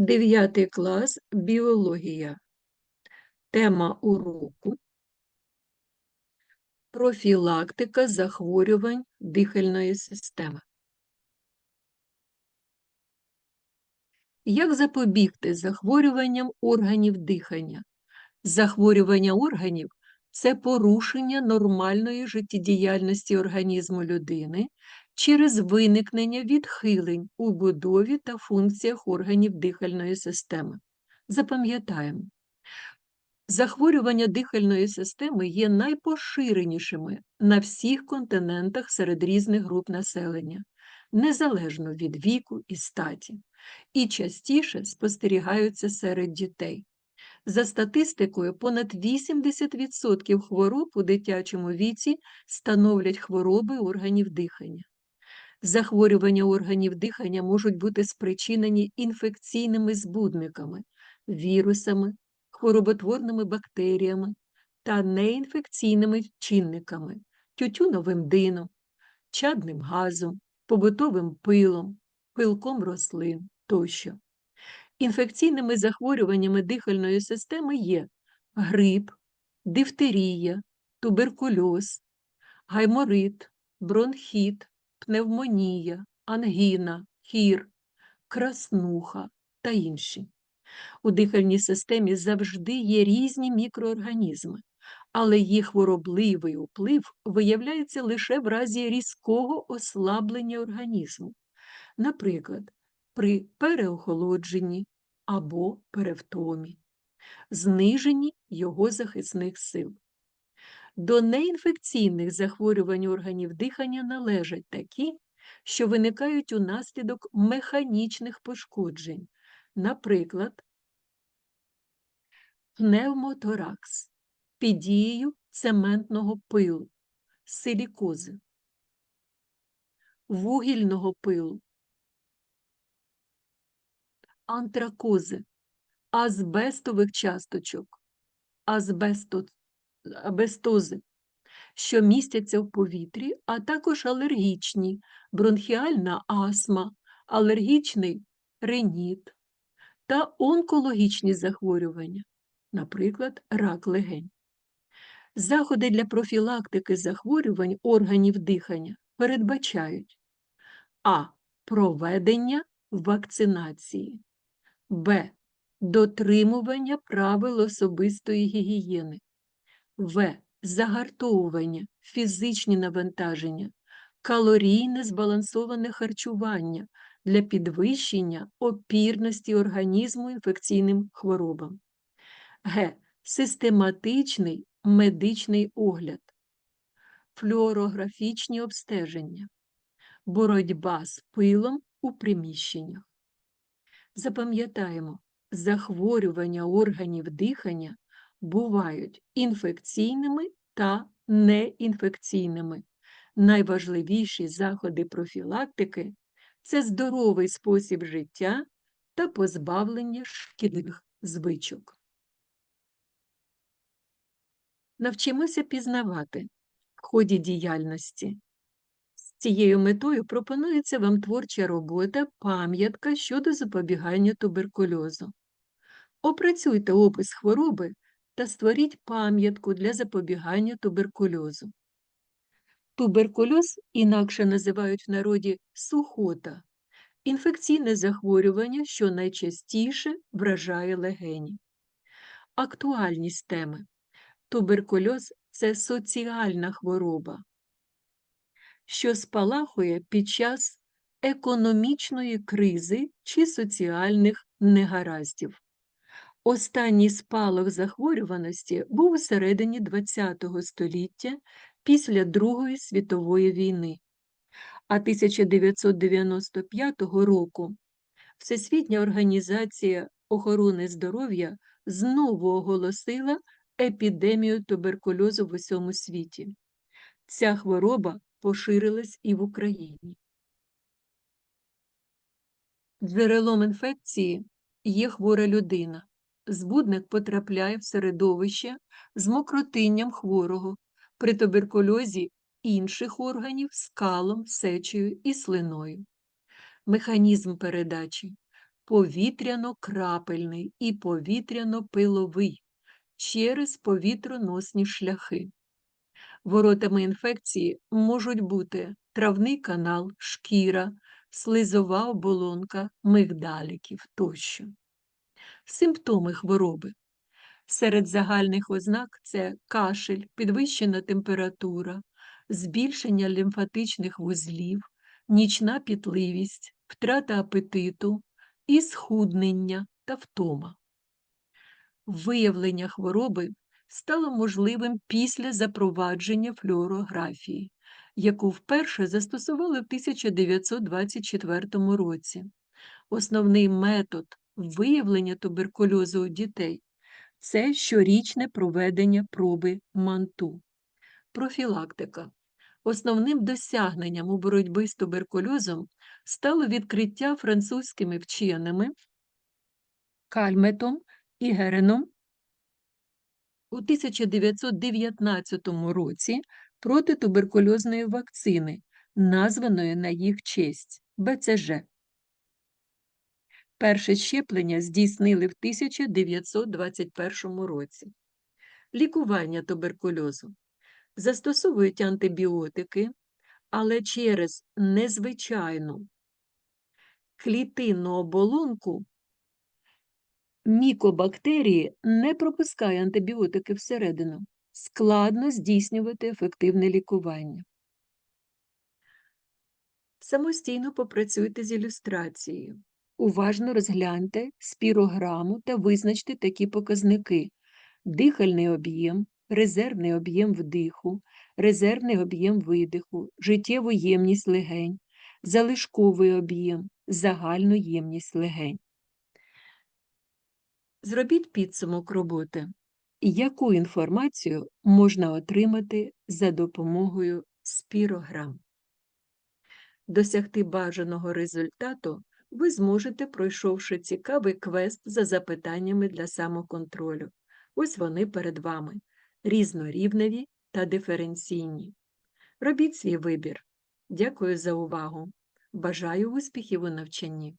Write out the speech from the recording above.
Дев'ятий клас біологія. Тема уроку профілактика захворювань дихальної системи. Як запобігти захворюванням органів дихання? Захворювання органів це порушення нормальної життєдіяльності організму людини через виникнення відхилень у будові та функціях органів дихальної системи. Запам'ятаємо, захворювання дихальної системи є найпоширенішими на всіх континентах серед різних груп населення, незалежно від віку і статі, і частіше спостерігаються серед дітей. За статистикою, понад 80% хвороб у дитячому віці становлять хвороби органів дихання. Захворювання органів дихання можуть бути спричинені інфекційними збудниками, вірусами, хвороботворними бактеріями та неінфекційними чинниками, тютюновим дином, чадним газом, побутовим пилом, пилком рослин тощо. Інфекційними захворюваннями дихальної системи є грип, дифтерія, туберкульоз, гайморит, бронхіт, пневмонія, ангіна, хір, краснуха та інші. У дихальній системі завжди є різні мікроорганізми, але їх хворобливий вплив виявляється лише в разі різкого ослаблення організму. Наприклад, при переохолодженні або перевтомі, зниженні його захисних сил. До неінфекційних захворювань органів дихання належать такі, що виникають унаслідок механічних пошкоджень, наприклад, пневмоторакс під дією цементного пилу, силікози, вугільного пилу, антракози, азбестових часточок, азбесто, абестози, що містяться в повітрі, а також алергічні, бронхіальна астма, алергічний реніт та онкологічні захворювання, наприклад, рак легень. Заходи для профілактики захворювань органів дихання передбачають а. Проведення вакцинації, Б. Дотримування правил особистої гігієни, В. Загартовування, фізичні навантаження, калорійне збалансоване харчування для підвищення опірності організму інфекційним хворобам, Г. Систематичний медичний огляд, флюорографічні обстеження, боротьба з пилом у приміщеннях. Запам'ятаємо, захворювання органів дихання бувають інфекційними та неінфекційними. Найважливіші заходи профілактики це здоровий спосіб життя та позбавлення шкідливих звичок. Навчимося пізнавати в ході діяльності. Цією метою пропонується вам творча робота пам'ятка щодо запобігання туберкульозу. Опрацюйте опис хвороби та створіть пам'ятку для запобігання туберкульозу. Туберкульоз інакше називають в народі сухота, інфекційне захворювання, що найчастіше вражає легені. Актуальність теми Туберкульоз це соціальна хвороба, що спалахує під час економічної кризи чи соціальних негараздів. Останній спалах захворюваності був у середині ХХ століття після Другої світової війни, а 1995 року Всесвітня організація охорони здоров'я знову оголосила епідемію туберкульозу в усьому світі. Ця хвороба поширилась і в Україні. Джерелом інфекції є хвора людина. Збудник потрапляє в середовище з мокротинням хворого, при туберкульозі інших органів з калом, сечею і слиною. Механізм передачі. повітряно-крапельний і повітряно-пиловий через повітроносні шляхи. Воротами інфекції можуть бути травний канал, шкіра, слизова оболонка, мигдаліків тощо. Симптоми хвороби. Серед загальних ознак це кашель, підвищена температура, збільшення лімфатичних вузлів, нічна пітливість, втрата апетиту і схуднення та втома. Виявлення хвороби стало можливим після запровадження флюорографії, яку вперше застосували в 1924 році. Основний метод виявлення туберкульозу у дітей це щорічне проведення проби манту. Профілактика. Основним досягненням у боротьбі з туберкульозом стало відкриття французькими вченими Кальметом і Гереном у 1919 році протитуберкульозної вакцини, названої на їх честь БЦЖ. Перше щеплення здійснили в 1921 році. Лікування туберкульозу. Застосовують антибіотики, але через незвичайну клітинну оболонку мікобактерії не пропускає антибіотики всередину. Складно здійснювати ефективне лікування. Самостійно попрацюйте з ілюстрацією. Уважно розгляньте спірограму та визначте такі показники: дихальний об'єм, резервний об'єм вдиху, резервний об'єм видиху, життєву ємність легень, залишковий об'єм, загальну ємність легень. Зробіть підсумок роботи. Яку інформацію можна отримати за допомогою спірограм? Досягти бажаного результату ви зможете, пройшовши цікавий квест за запитаннями для самоконтролю. Ось вони перед вами різнорівневі та диференційні. Робіть свій вибір. Дякую за увагу. Бажаю успіхів у навчанні!